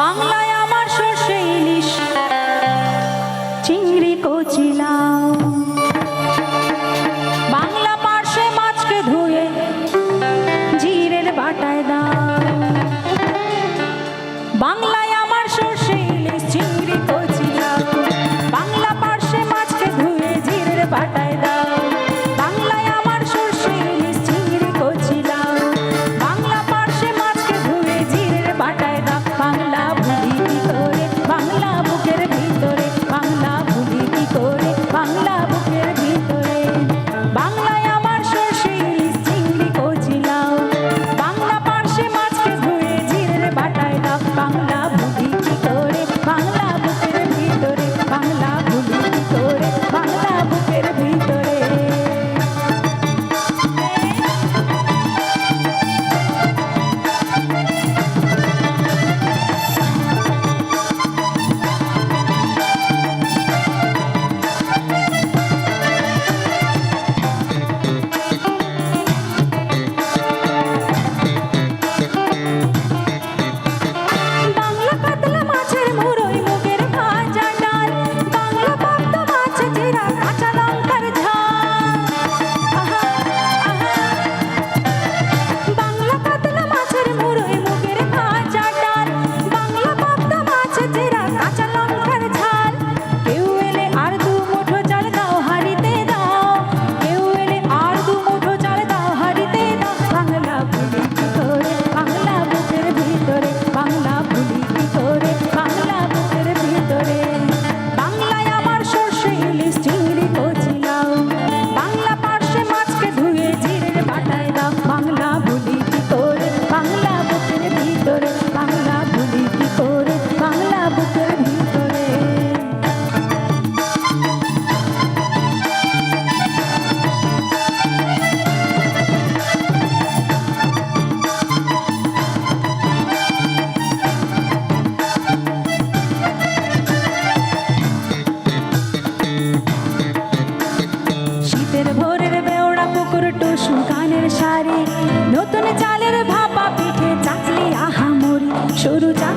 বাংলায় আমার সর্ষে ইলিশ। শাড়ি নতুন চালের ভাপা পিঠে চাকলি আহামরি সরু চাকলি